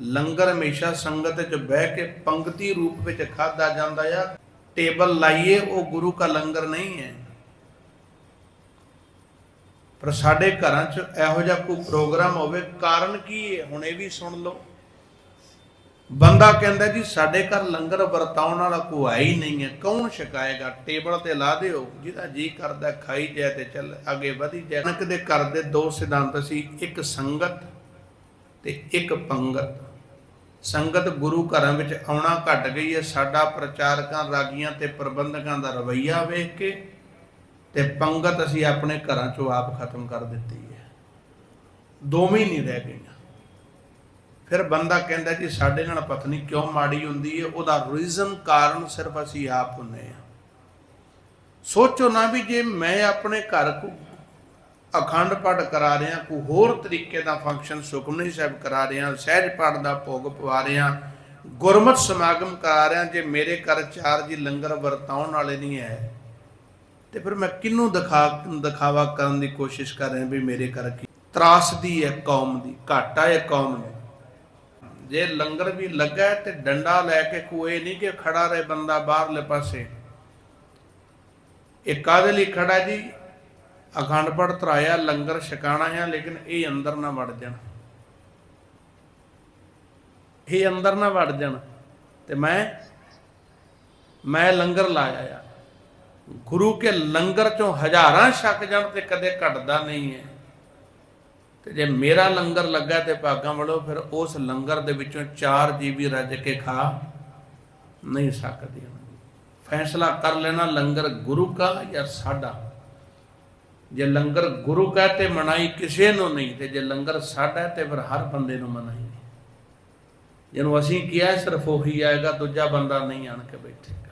ਲੰਗਰ ਹਮੇਸ਼ਾ ਸੰਗਤ ਵਿੱਚ ਬਹਿ ਕੇ ਪੰਕਤੀ ਰੂਪ ਵਿੱਚ ਖਾਦਾ ਜਾਂਦਾ ਆ। ਟੇਬਲ ਲਾਈਏ, ਉਹ ਗੁਰੂ ਕਾ ਲੰਗਰ ਨਹੀਂ ਹੈ। ਪਰ ਸਾਡੇ ਘਰਾਂ 'ਚ ਇਹੋ ਜਿਹਾ ਕੋਈ ਪ੍ਰੋਗਰਾਮ ਹੋਵੇ, ਕਾਰਨ ਕੀ ਹੈ? ਹੁਣ ਇਹ ਵੀ ਸੁਣ ਲਓ। ਬੰਦਾ ਕਹਿੰਦਾ ਜੀ, ਸਾਡੇ ਘਰ ਲੰਗਰ ਵਰਤਾਉਣ ਵਾਲਾ ਕੋਈ ਹੈ ਹੀ ਨਹੀਂ ਹੈ। ਕੌਣ ਛਕਾਏਗਾ? ਟੇਬਲ ਤੇ ਲਾ ਦਿਓ। ਜਿਹਦਾ ਜੀ ਕਰਦਾ, ਖਾਈ ਜਾਏ ਤੇ ਚੱਲ, ਅੱਗੇ ਵਧੀ ਜਾਏ। ਨਾਨਕ ਦੇ ਦੋ ਸਿਧਾਂਤ ਸੀ, ਇੱਕ ਸੰਗਤ ਤੇ ਇੱਕ ਪੰਗਤ। ਸੰਗਤ ਗੁਰੂ ਘਰਾਂ ਵਿੱਚ ਆਉਣਾ ਘਟ ਗਈ ਹੈ। ਸਾਡਾ ਪ੍ਰਚਾਰਕਾਂ, ਰਾਗੀਆਂ ਤੇ ਪ੍ਰਬੰਧਕਾਂ ਦਾ ਰਵੱਈਆ ਵੇਖ ਕੇ ਤੇ ਪੰਗਤ ਅਸੀਂ ਆਪਣੇ ਘਰਾਂ ਚੋਂ ਆਪ ਖਤਮ ਕਰ ਦਿੱਤੀ ਹੈ। ਦੋਵੇਂ ਨਹੀਂ ਰਹਿ ਗਈਆਂ। ਫਿਰ ਬੰਦਾ ਕਹਿੰਦਾ ਜੀ, ਸਾਡੇ ਨਾਲ ਪਤਨੀ ਕਿਉਂ ਮਾੜੀ ਹੁੰਦੀ ਹੈ? ਉਹਦਾ ਰੀਜ਼ਨ ਕਾਰਨ ਸਿਰਫ ਅਸੀਂ ਆਪ ਹੁੰਨੇ ਆ। ਸੋਚੋ ਨਾ ਵੀ ਜੇ ਮੈਂ ਆਪਣੇ ਘਰ ਕੋ ਅਖੰਡ ਪਾਠ ਕਰਾ ਰਿਹਾ ਕੋਈ ਹੋਰ ਤਰੀਕੇ ਦਾ ਫੰਕਸ਼ਨ ਸੁਖਮਨੀ ਸਾਹਿਬ ਕਰਾ ਰਿਹਾ ਸਹਿਜ ਪਾਠ ਦਾ ਭੋਗ ਪਵਾ ਰਿਹਾ ਗੁਰਮਤ ਸਮਾਗਮ ਕਰਾ ਰਿਹਾ ਜੇ ਮੇਰੇ ਘਰ ਚਾਰ ਜੀ ਲੰਗਰ ਵਰਤਾਉਣ ਵਾਲੇ ਨਹੀਂ ਹੈ, ਤੇ ਫਿਰ ਮੈਂ ਕਿਹਨੂੰ ਦਿਖਾ, ਦਿਖਾਵਾ ਕਰਨ ਦੀ ਕੋਸ਼ਿਸ਼ ਕਰ ਰਿਹਾ ਵੀ ਮੇਰੇ ਘਰ ਕੀ ਤਰਾਸਦੀ ਹੈ, ਕੌਮ ਦੀ, ਘਾਟਾ ਹੈ ਕੌਮ ਨੂੰ। ਜੇ ਲੰਗਰ ਵੀ ਲੱਗਾ ਤੇ ਡੰਡਾ ਲੈ ਕੇ ਕੋਈ ਨਹੀਂ ਕਿ ਖੜਾ ਰਹੇ ਬੰਦਾ ਬਾਹਰਲੇ ਪਾਸੇ। ਇਹ ਕਾਹਦੇ ਲਈ ਖੜਾ ਜੀ? ਅਖੰਡ ਪਾਠ ਤਰਾਇਆ, ਲੰਗਰ ਛਕਾਣਾ ਹੈ, ਲੇਕਿਨ ਇਹ ਅੰਦਰ ਨਾ ਵੜ ਜਾਣ। ਇਹ ਅੰਦਰ ਨਾ ਵੜ ਜਾਣ। ਤੇ ਮੈਂ ਮੈਂ ਲੰਗਰ ਲਾਇਆ ਆ। ਗੁਰੂ ਕੇ ਲੰਗਰ ਚੋਂ ਹਜ਼ਾਰਾਂ ਛਕ ਜਾਣ ਤੇ ਕਦੇ ਘਟਦਾ ਨਹੀਂ ਹੈ। ਤੇ ਜੇ ਮੇਰਾ ਲੰਗਰ ਲੱਗਾ ਤੇ ਭਾਗਾਂ ਵੱਲੋਂ ਫਿਰ ਉਸ ਲੰਗਰ ਦੇ ਵਿੱਚੋਂ ਚਾਰ ਜੀਵੀ ਰੱਜ ਕੇ ਖਾ ਨਹੀਂ ਸਕਦੀ ਫੈਸਲਾ ਕਰ ਲੈਣਾ ਲੰਗਰ ਗੁਰੂ ਕਾ ਜਾਂ ਸਾਡਾ। ਜੇ ਲੰਗਰ ਗੁਰੂ ਕਾ ਤੇ ਮਨਾਈ ਕਿਸੇ ਨੂੰ ਨਹੀਂ, ਤੇ ਜੇ ਲੰਗਰ ਸਾਡਾ ਹੈ ਤੇ ਫਿਰ ਹਰ ਬੰਦੇ ਨੂੰ ਮਨਾਈ। ਜਿਹਨੂੰ ਅਸੀਂ ਕਿਹਾ ਸਿਰਫ ਉਹੀ ਆਏਗਾ, ਦੂਜਾ ਬੰਦਾ ਨਹੀਂ ਆਣ ਕੇ ਬੈਠੇਗਾ।